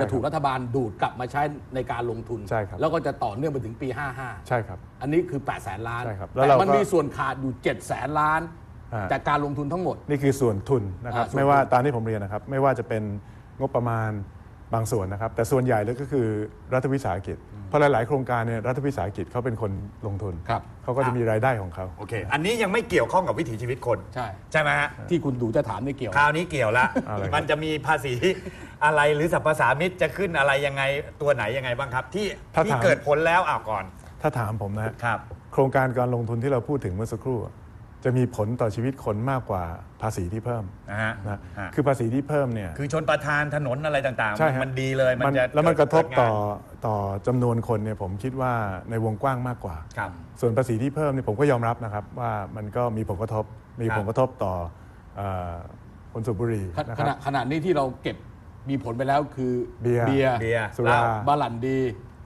จะถูกรัฐบาลดูดกลับมาใช้ในการลงทุน ใช่ครับแล้วก็จะต่อเนื่องไปถึงปีใช่ครับ55อันนี้คือ8แสนล้าน ใช่ครับแล้วแต่เราก็ มันมีส่วนขาดอยู่7แสนล้านอ่าจากการลงทุนทั้งหมด นี่คือส่วนทุนนะครับอ่าส่วนทุนไม่ว่าตามที่ผมเรียนนะครับ ไม่ว่าจะเป็นงบประมาณ บางส่วนนะครับ แต่ส่วนใหญ่เลยก็คือรัฐวิสาหกิจ เพราะหลาย ๆ โครงการเนี่ยรัฐวิสาหกิจเขาเป็นคนลงทุนครับ เขาก็จะมีรายได้ของเขา โอเค อันนี้ยังไม่เกี่ยวข้องกับวิถีชีวิตคน ใช่ ใช่ไหมฮะ ที่คุณดูจะถามไม่เกี่ยว คราวนี้เกี่ยวละ อะไรครับ มันจะมีภาษีอะไรหรือสรรพสามิตจะขึ้นอะไรยังไงตัวไหนยังไงบ้างครับ ที่ที่เกิดผลแล้วอ่าก่อน ถ้าถามผมนะฮะครับ โครงการการลงทุนที่เราพูดถึงเมื่อสักครู่ จะมีผลต่อชีวิตคนมากกว่าภาษีที่เพิ่มนะฮะนะฮะคือภาษีที่เพิ่มเนี่ย คือชนประทานถนนอะไรต่างใช่ฮะ ๆ มันดีเลยมันจะแล้วมันกระทบเดงานต่อต่อจำนวนคนเนี่ยผมคิดว่าในวงกว้างมากกว่า ครับ ส่วนภาษีที่เพิ่มเนี่ยผมก็ยอมรับนะครับว่ามันก็มีผลกระทบมีครับผลกระทบต่อเอ่อคนสูบบุหรี่นะขคณะรับ ขณะนี้ที่เราเก็บมีผลไปแล้วคือเบียร์เบียร์เบียร์ สุเหล้ราบาลันดี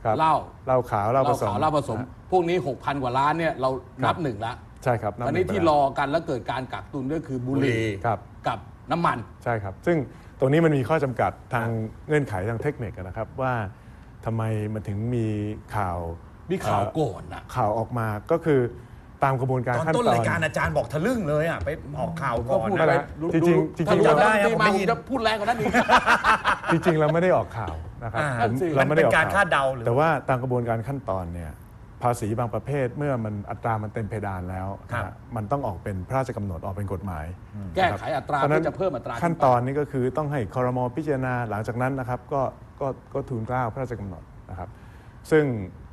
ครับเหล้าเหล้าขาวเหล้าผสม ขาวเหล้าผสม พวกนี้ 6,000 กว่าล้านเนี่ยเรานับครับหนึ่งละ ใช่ครับอันนี้บหงที่ไปรแล้วอกันแล้วเกิดการกักตุนก็คือบุหบุหรี่รี่ครับ กับน้ำมัน ใช่ครับ ซึ่งตรงนี้มันมีข้อจำกัดทางเงื่อนไขทางเทคนิคนะครับว่าทำไมมันถึงมีข่าวมีข่าวเอ่อโก่อนนะข่าวออกมาก็คือตามกระบวนการตอนขั้นต้นตอนรายการอาจารย์บอกทะลึ่งเลยอะไปออกข่าวก่อนพูดนั่นไปแหละดูจริงๆดูจริงๆ ถ้าจำได้ที่ผมมาได้ผยิมน จะพูดแรงกว่านั้นอีก จริงๆ เราไม่ได้ออกข่าวนะครับอ่าผมนั่นสิ เราไม่ได้ออกมันเป็นการข่วคาดเดาหรือ แต่ว่าตามกระบวนการขั้นตอนเนี่ย ภาษีบางประเภทเมื่อมันอัตรามันเต็มเพดานแล้วครับนะฮะมันต้องออกเป็นพระราชกำหนดออกเป็นกฎหมาย แก้ไขอัตราพะฉเพื่อจะเพิ่มอัตราขั้นขึ้ไปตอนนี้ก็คือต้องให้คอรมอพิจารณาหลังจากนั้นนะครับก็ก็ก็ทูลเกล้าพระราชกำหนดนะครับ ซึ่ง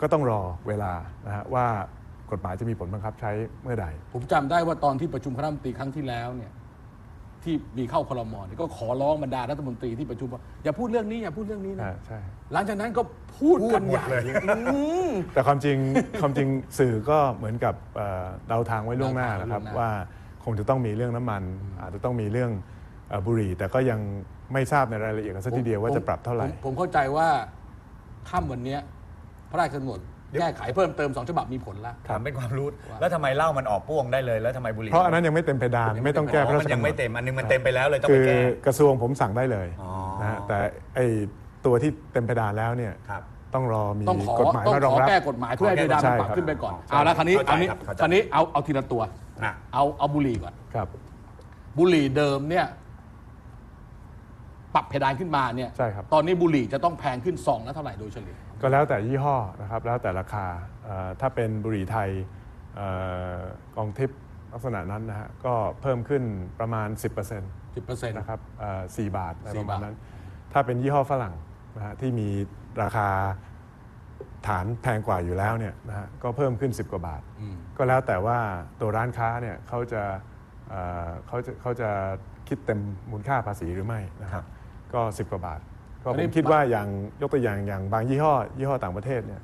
ก็ต้องรอเวลานะฮะว่ากฎหมายจะมีผลบังคับใช้เมื่อใด ผมจำได้ว่าตอนที่ประชุมคณะรัฐมนตรีครั้งที่แล้วเนี่ย ที่มีเข้าคลมเนี่ยก็ขอร้องบรรดารัฐมนตรีที่ประชุมว่าอย่าพูดเรื่องนี้อย่าพูดเรื่องนี้นะอ่าใช่ หลังจากนั้นก็พูดกันพูดหมใหดญ่เลยอืม แต่ความจริง ความจริงสื่อก็เหมือนกับเอ่อเดาทางไว้ล่วงหน้านะครับเดาทางไว้ล่วงหน้า ว่าคงจะต้องมีเรื่องน้ำมัน อาจจะต้องมีเรื่องเอ่อบุหรี่ แต่ก็ยังไม่ทราบในรายละเอียดกันสักทีเดียวว่าจะปรับเท่าไหร่ ผมผมเข้าใจว่าค่ำวันเนี้ยพระราชกำหนด แก้ไขเพิ่มเติมสองฉบับมีผลแล้วถามเป็นความรู้ แล้วทำไมเหล้ามันออกพ่วงได้เลย แล้วทำไมบุหรี่เพราะอันนั้นยังไม่เต็มเพดานไม่ต้องแก้อ๋พอระรามัชนยังกำหนไม่ดเต็ม อันนึงมันเต็มไปแล้วเลยต้องคืไปอแก้ กระทรวงผมสั่งได้เลยอ๋อ นะฮะแต่ไอตัวที่เต็มเพดานแล้วเนี่ยครับ ต้องรอมีต้องขอกฎหมายต้องมารของอรับ แก้กฎหมายเพื่อให้เพดานมันปรับใช่ครับ ขึ้นไปก่อนใช่เอาละคราวนี้เข้าใจอันนี้ครับเข้าใจ คราวนี้เอาเอาทีละตัวอะเอาเอาบุหรี่ก่อน ครับบุหรี่เดิมเนี่ย ปรับเพดานขึ้นมาเนี่ยใช่ครับ ตอนนี้บุหรี่จะต้องแพงขึ้นซองละเท่าไหร่โดยเฉลี่ย ก็แล้วแต่ยี่ห้อนะครับแล้วแต่ราคาเอ่อถ้าเป็นบุหรี่ไทยเอ่อกองทิพย์ลักษณะนั้นนะฮะก็เพิ่มขึ้นประมาณ 10% 10%นะครับเอ่อ4บาทอะไรสี่ประมาณบาทนั้น ถ้าเป็นยี่ห้อฝรั่งนะฮะที่มีราคาฐานแพงกว่าอยู่แล้วเนี่ยนะฮะก็เพิ่มขึ้น 10 กว่าบาทอืมก็แล้วแต่ว่าตัวร้านค้าเนี่ยเขาจะเอ่อเขาจะเขาจะคิดเต็มมูลค่าภาษีหรือไม่นะครับ ก็ 10 กว่าบาท ก็อันผนี้มคิดว่าอย่างยกตัวอย่างอย่างบางยี่ห้อ ยี่ห้อต่างประเทศเนี่ย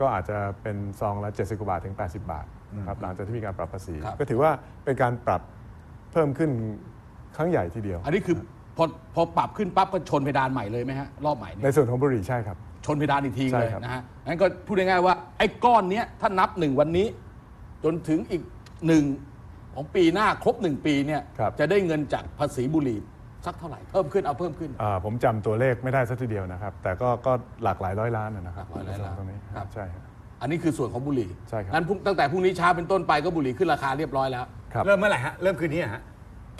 ก็อาจจะเป็นซองละ 70 กว่าบาทถึง 80 บาทนะครับหลังจากที่มีการปรับภาษี ครับ ก็ถือว่าเป็นการปรับเพิ่มขึ้นครั้งใหญ่ทีเดียว อันนี้คือพอพอปรับขึ้นปั๊บก็ชนเพดานใหม่เลยไหมฮะรอบใหม่ในเนี่ยส่วนของบุหรี่ใช่ครับ ชนเพดานอีกทีใช่เลยครับ นะฮะงั้นก็พูดง่ายๆว่าไอ้ก้อนเนี้ยถ้านับหนึ่งวันนี้ จนถึงอีกหนึ่งของปีหน้าครบหนึ่งปีเนี่ยครับ จะได้เงินจากภาษีบุหรี่ สักเท่าไหร่ เพิ่มขึ้นเอาเพิ่มขึ้น อ่าผมจำตัวเลขไม่ได้สักทีเดียวนะครับ แต่ก็ก็หลากหลายร้อยล้านนะนะครับหลากหลายร้อยล้านตรงนี้ครับ ใช่ครับ อันนี้คือส่วนของบุหรี่ใช่ครับ งั้นพรุ่งตั้งแต่พรุ่งนี้เช้าเป็นต้นไปก็บุหรี่ขึ้นราคาเรียบร้อยแล้ว ครับ เริ่มเมื่อไหร่ฮะ เริ่มคืนนี้อะฮะ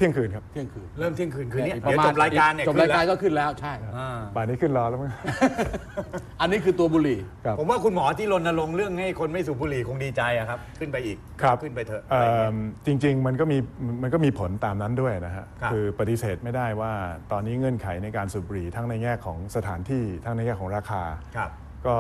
เที่ยงคืนครับเที่ยงคืนเริ่มเที่ยงคืนคืนนี้อีกเดี๋ยวจบรายการเนี่ยจบขึ้รานยแล้การวก็ขึ้นแล้วใช่อ่าป่านนี้ขึ้นรอแล้วมั้งอันนี้คือตัวบุหรี่ครับผมว่าคุณหมอที่รณรงค์เรื่องให้คนไม่สูบบุหรี่คงดีใจอะครับ ขึ้นไปอีกครับขึ้นไปเถอะเอิ่มจริง ๆ มันก็มีมันก็มีผลตามนั้นด้วยนะฮะครับอปฏิเสธไม่ได้ว่าตอนนี้เงื่อนไขในการสูบบุหรี่ทั้งในแง่ของสถานที่ทั้งในแง่ของราคาครับก็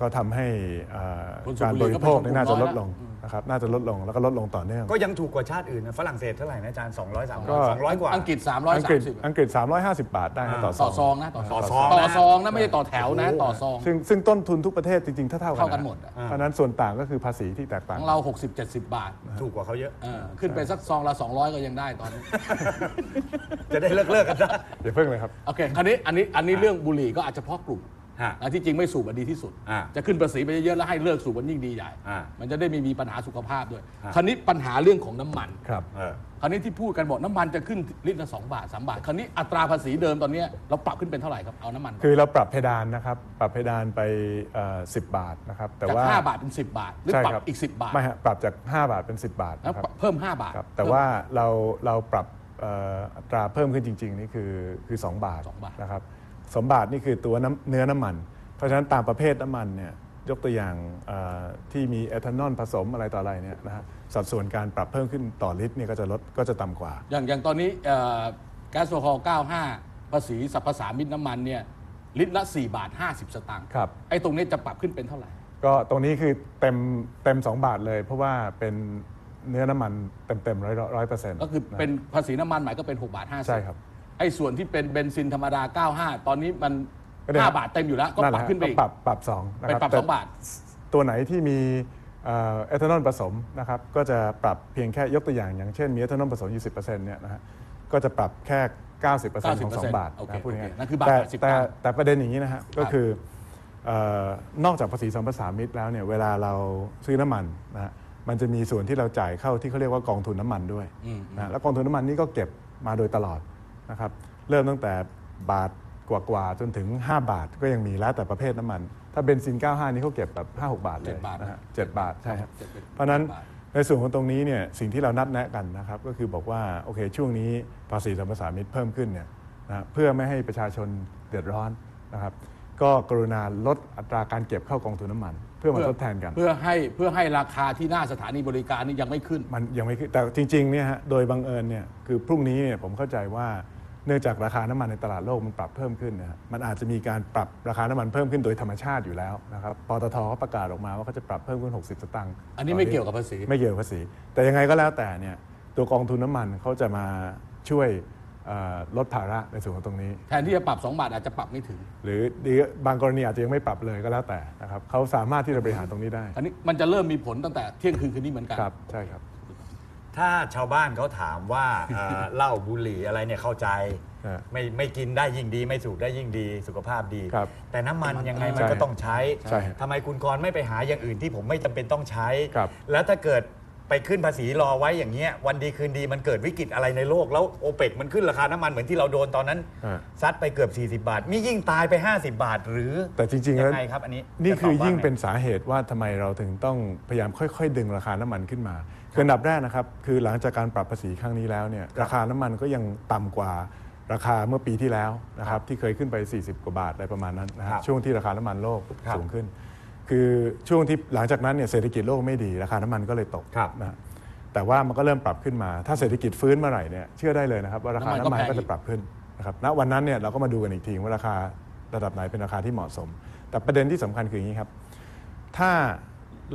ก็ทำให้เอ่อคนสูบการบุหบรี่ริก็โภคเป็นนี่น่าจะลดกลุ่มน้อยลงนะครับน่าจะลดลงแล้วก็ลดลงต่อเนื่อง ก็ยังถูกกว่าชาติอื่นนะฝรั่งเศสเท่าไหร่นะอาจารย์200 300ก็200 กว่า อังกฤษอังกฤษ330อังกฤษ 350 บาทได้นะต่อซต่อองซองนะต่อต่อซองต่อนะซองนะไม่ใช่ต่อแถวนะโอ้โหต่อซองซึ่งซึ่งต้นทุนทุกประเทศจริงๆถ้าเท่ากันเท่ากันนะหมดอะเพราะฉะนั้นส่วนต่างก็คือภาษีที่แตกขต่างองเรา 60 70 บาท ถูกกว่าเขาเยอะเออขึ้นไปสักซองละ 200 ก็ยังได้ตอนนี้จะได้เลิกเลิกๆกันซะอย่าเพิ่งเลยครับโอเคคราวนี้อันนี้อันนี้เรื่องบุหรี่ก็อาจจะเฉพาะกลุ่ม ฮะอะที่จริงไม่สูบอะดีที่สุด อ่าจะขึ้นภาษีไปเยอะๆแล้วให้เลิกสูบมันยิ่งดีใหญ่ อ่ามันจะได้ไม่มีปัญหาสุขภาพด้วย ฮะ คราวนี้ปัญหาเรื่องของน้ำมัน ครับเออ คราวนี้ที่พูดกันบอกน้ำมันจะขึ้นลิตรละ2บาท3บาท คราวนี้อัตราภาษีเดิมตอนเนี้ยเราปรับขึ้นเป็นเท่าไหร่ครับเอาน้ำมันก่อนคือเราปรับเพดานนะครับ ปรับเพดานไปเอ่อ10 บาทนะครับ แต่จากว่า5บาทเป็น10บาท หรือใช่ปรับครับอีก10บาทไม่ฮะปรับจาก 5 บาทเป็น 10 บาทแล้วนะครับ เพิ่ม5บาทครับแต่ว่าเราเราปรับเอ่ออัตราเพิ่มขึ้นจริง ๆ นี่คือคือ 2 บาทสองบาทนะครับ สองบาทนี่คือตัวน้ำเนื้อน้ำมัน เพราะฉะนั้นตามประเภทน้ำมันเนี่ยยกตัวอย่างเอ่อที่มีเอทานอลผสมอะไรต่ออะไรเนี่ยนะฮะสัดส่วนการปรับเพิ่มขึ้นต่อลิตรเนี่ยก็จะลดก็จะต่ำกว่า อย่างอย่างตอนนี้เอ่อแก๊สโซฮอล์95 ภาษีสรรพสามิตน้ำมันเนี่ยลิตรละ 4 บาท 50 สตางค์ครับไอ้ตรงนี้จะปรับขึ้นเป็นเท่าไหร่ ก็ตรงนี้คือเต็มเต็ม 2 บาทเลย เพราะว่าเป็นเนื้อน้ำมันเต็มเต็มร้อยร้อยเปอร์เซ็นต์ก็คือเป็นภาษีน้ำมันใหม่ก็เป็น 6 บาท 50 ใช่ครับ ไอ้ส่วนที่เป็นเบนซินธรรมดา 95 ตอนนี้มัน ก็เนี่ย5 บาทเต็มอยู่แล้ว ก็นั่นปแหรับละขึ้นไปก็อีก ปรับปรับสองนะเป็คนรับปรับแต่2บาท ตัวไหนที่มีเอ่อเอทานอลผสมนะครับก็จะปรับเพียงแค่ยกตัวอย่างอย่างเช่นมีเอทานอลผสมอยู่10%เนี่ยนะฮะก็จะปรับแค่ 90%ของ 2 บาทโอเคนะพูดง่ายโอเคนั่นคือบาทแต่80แต่ตังค์แต่ประเด็นอย่างนี้นะฮะก็คือเอ่อนอกจากภาษีสัมปทานมิตรแล้วเนี่ยเวลาเราซื้อน้ำมันนะฮะมันจะมีส่วนที่เราจ่ายเข้าที่เขาเรียกว่ากองทุนน้ำมันด้วยอืมนะแล้วกองทุนน้ำมันนี่ก็เก็บมาโดยตลอด นะครับเริ่มตั้งแต่บาทกว่าๆจนถึง 5 บาทก็ยังมีแล้วแต่ประเภทน้ำมัน ถ้าเบนซิน 95 นี่เขาเก็บแบบ 5-6 บาทเลย7บาทนะฮะ7บาทใช่ครับเจ็ดเป็นเพราะฉะนั้นบาทในส่วนของตรงนี้เนี่ยสิ่งที่เรานัดแนะกันนะครับก็คือบอกว่าโอเคช่วงนี้ภาษีสัมปทานมิตรเพิ่มขึ้นเนี่ยนะฮะเพื่อไม่ให้ประชาชนเดือดร้อนนะครับก็กรุณาลดอัตราการเก็บเข้ากองทุนน้ำมัน เพื่อมาทดแทนกัน เพื่อให้เพื่อให้ราคาที่หน้าสถานีบริการนี่ยังไม่ขึ้น มันยังไม่ขึ้นแต่จริงๆเนี่ยฮะโดยบังเอิญเนี่ยคือพรุ่งนี้เนี่ยผมเข้าใจว่าเนื่องจากราคาน้ำมันในตลาดโลกมันปรับเพิ่มขึ้นนะฮะมันอาจจะมีการปรับราคาน้ำมันเพิ่มขึ้นโดยธรรมชาติอยู่แล้วนะครับปตทเขาประกาศออกมาว่าเขาจะปรับเพิ่มขึ้น 60 สตางค์อันนี้ไม่เกี่ยวกับภาษีไม่เกี่ยวกับภาษี แต่ยังไงก็แล้วแต่เนี่ยตัวกองทุนน้ำมันเขาจะมาช่วยเอ่อลดภาระในส่วนของตรงนี้ แทนที่จะปรับ 2 บาทอาจจะปรับไม่ถึง หรือดีบางกรณีอาจจะยังไม่ปรับเลยก็แล้วแต่นะครับเขาสามารถที่จะบริหารตรงนี้ได้ อันนี้มันจะเริ่มมีผลตั้งแต่เที่ยงคืนคืนนี้เหมือนกันครับใช่ครับ ถ้าชาวบ้านเขาถามว่าเอ่อ เหล้าบุหรี่อะไรเนี่ยเข้าใจ ฮะไม่ไม่กินได้ยิ่งดี ไม่สูบได้ยิ่งดีสุขภาพดี ครับแต่น้ำมันยังไงมันใช่ก็ต้องใช้ใช่ฮะทำไมคุณกรณ์ไม่ไปหาอย่างอื่นที่ผมไม่จำเป็นต้องใช้ ครับ แล้วถ้าเกิดไปขึ้นภาษีรอไว้อย่างเงี้ยวันดีคืนดีมันเกิดวิกฤตอะไรในโลกแล้วโอเปกมันขึ้นราคาน้ำมันเหมือนที่เราโดนตอนนั้น ฮะ ซัดไปเกือบ 40 บาท มียิ่งตายไป 50 บาทหรือแต่จริงๆ แล้ยัวงไงครับอันนี้นี่คือจะตบว่ายิ่งไเป็นสาเหตุว่าทำไมเราถึงต้องพยายามค่อย ๆ ดึงราคาน้ำมันขึ้นมา คืออันดับแรกนะครับคือหลังจากการปรับภาษีครั้งนี้แล้วเนี่ยราคาน้ำมันก็ยังต่ำกว่าราคาเมื่อปีที่แล้วนะครับที่เคยขึ้นไป 40 กว่าบาทอะไรประมาณนั้นนะคครัรับบช่วงที่ราคาน้ำมันโลกครับสูงขึ้น คือช่วงที่หลังจากนั้นเนี่ยเศรษฐกิจโลกไม่ดีราคาน้ำมันก็เลยตกครับนะฮะแต่ว่ามันก็เริ่มปรับขึ้นมาถ้าเศรษฐกิจฟื้นเมื่อไหร่เนี่ยเชื่อได้เลยนะครับว่าราคาน้ำมันก็น้ำมันแพงก็อีจะกปรับขึ้นนะครับณวันนั้นเนี่ยเราก็มาดูกันอีกทีว่าราคาระดับไหนเป็นราคาที่เหมาะสม แต่ประเด็นที่สำคัญคืออย่างนี้ครับ ถ้า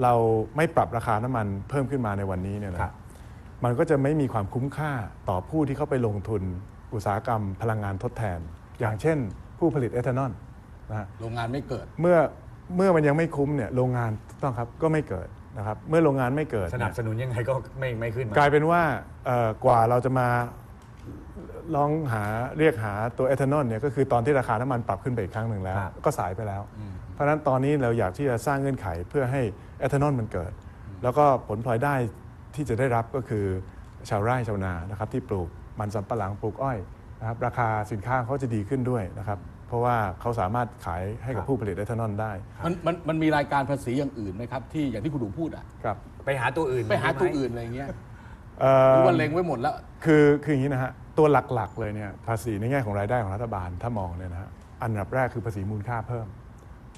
เราไม่ปรับราคาน้ำมันเพิ่มขึ้นมาในวันนี้เนี่ยนะครับมันก็จะไม่มีความคุ้มค่าต่อผู้ที่เข้าไปลงทุนอุตสาหกรรมพลังงานทดแทน อย่างเช่น ผู้ผลิตเอทานอลนะฮะโรงงานไม่เกิด เมื่อเมื่อมันยังไม่คุ้มเนี่ยโรงงานต้องครับก็ไม่เกิดนะครับเมื่อโรงงานไม่เกิด สนับสนุนยังไงก็ไม่ไม่ขึ้นมกลายเป็นว่าเอ่อกว่าเราจะมา ลองหาเรียกหาตัวเอทานอลเนี่ยก็คือตอนที่ราคาน้ำมันปรับขึ้นไปอีกครั้งหนึ่งแล้วครับก็สายไปแล้ว เพราะฉะนั้นตอนนี้เราอยากที่จะสร้างเงื่อนไขเพื่อให้เอทานอลมันเกิด แล้วก็ผลพลอยได้ที่จะได้รับก็คือชาวไร่ชาวนานะครับที่ปลูกมันสำปะหลังปลูกอ้อยนะครับราคาสินค้าเขาจะดีขึ้นด้วยนะครับเพราะว่าเขาสามารถขายให้กับผู้ผลิตเอทานอลได้ มันมันมันมีรายการภาษีอย่างอื่นไหมครับ ที่อย่างที่คุณดูพูดอะครับไปหาตัวอื่นไปหาตัวด้มอื่นอะไรเงี้ยเอ่หอรือว่าเล็งไว้หมดแล้ว คือคืออย่างนี้นะฮะ ตัวหลักๆ เลยเนี่ยภาษีในแง่ของรายได้ของรัฐบาลถ้ามองเนี่ยนะฮะอันดับแรกคือภาษีมูลค่าเพิ่ม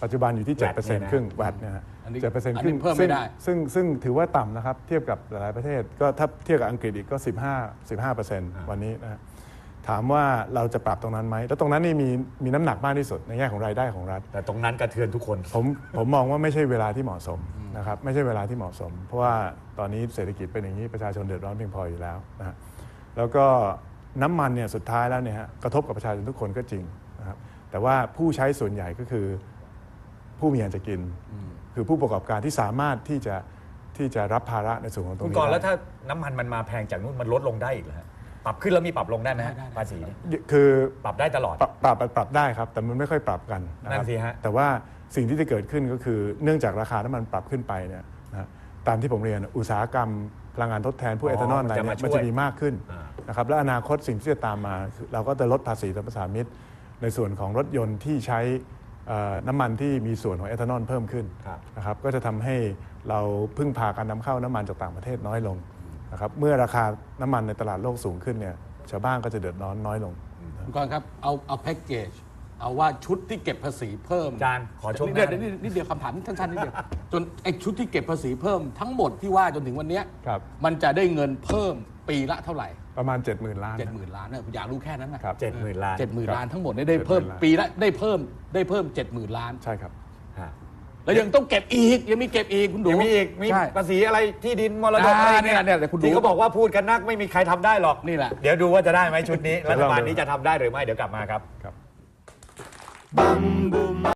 ปัจจุบันอยู่ที่ VAT เนี่ยนะ7%ครึ่งแวดเนี่ยฮะอันนี้เจ็ดเปอร์เซ็นต์อันคนี้รึ่งเพิ่มไม่ได้ซึ่งซึ่งซึ่งถือว่าต่ำนะครับ เทียบกับหลายๆประเทศ ก็ถ้าเทียบกับอังกฤษอีกก็ 15 15เปอร์เซ็นต์วันนี้นะฮะถามว่าเราจะปรับตรงนั้นไหมแล้วตรงนั้นนี่มีมีน้ำหนักมากที่สุดในแง่ของรายได้ของรัฐ แต่ตรงนั้นกระเทือนทุกคนผมผมมองว่าไม่ใช่เวลาที่เหมาะสมนะครับไม่ใช่เวลาที่เหมาะสม เพราะว่าตอนนี้เศรษฐกิจเป็นอย่างนี้ประชาชนเดือดร้อนเพียงพออยู่แล้วนะฮะแล้วก็ น้ำมันเนี่ยสุดท้ายแล้วเนี่ยฮะกระทบกับประชาชนทุกคนก็จริงนะครับแต่ว่าผู้ใช้ส่วนใหญ่ก็คือผู้มีอันจะกิน คือผู้ประกอบการที่สามารถที่จะที่จะรับภาระในส่วนของตรงคุณนี้กรณ์ได้แล้วถ้าน้ำมันมันมาแพงจากนู้นมันลดลงได้อีกเหรอฮะปรับขึ้นแล้วมีปรับลงได้ไหมฮะได้ได้ภาษีเนี่ยคือปรับได้ตลอด ปรับปรับปรับได้ครับ แต่มันไม่ค่อยปรับกันนะคนั่รับนสิฮะ แต่ว่าสิ่งที่จะเกิดขึ้นก็คือเนื่องจากราคาน้ำมันปรับขึ้นไปเนี่ยนะฮะตามที่ผมเรียนอุตสาหกรรม พลังงานทดแทนพวกอ๋อเอทานอลอะไรมันจะเนี่มายช่วยมันจะมีมากขึ้นอ่านะครับและอนาคตสิ่งที่จะตามมาคือเราก็จะลดภาษีสรรพสามิตในส่วนของรถยนต์ที่ใช้เอ่อน้ำมันที่มีส่วนของเอทานอลเพิ่มขึ้นครับนะครับก็จะทำให้เราพึ่งพาการนำเข้าน้ำมันจากต่างประเทศน้อยลงนะครับเมื่อราคาน้ำมันในตลาดโลกสูงขึ้นเนี่ยชาวบ้านก็จะเดือดร้อนน้อยลงคุณกรณ์ครับเอาเอาแพ็กเกจ เอาว่าชุดที่เก็บภาษีเพิ่มอาจารย์ขอช่วงหเดีน้ายวนิดนิดเดียวคำถามสั้นๆนิดเดียวจนไอ้ชุดที่เก็บภาษีเพิ่มทั้งหมดที่ว่าจนถึงวันเนี้ยครับ มันจะได้เงินเพิ่มปีละเท่าไหร่ ประมาณ 70,000 ล้านเจ็ดหมื่นล้านเนี่ยอยากรู้แค่นั้นนะครับเจ็ดหมื่นล้านเจ็ดหมื่นล้านทั้งหมดเนี่ยได้เพิ่ม70,000ล้านปีละได้เพิ่มได้เพิ่มเจ็ดหมื่นล้าน ใช่ครับ ฮะแล้วยังต้องเก็บอีกยังมีเก็บอีกคุณดูยังมีอีกมีใช่ ภาษีอะไรที่ดินมรดกอ่าอะไรเนี่ยเนี่ยเดี๋ยวคุณดูที่เขาบอกว่าพูดกันนักไม่มีใครทำได้หรอกนี่แหละ เดี๋ยวดูว่าจะได้ไหมชุดนี้เดี๋รัยวฐลองดูบาลนี้จะทำได้หรือไม่เดี๋ยวกลับมาครับ ครับ bam boom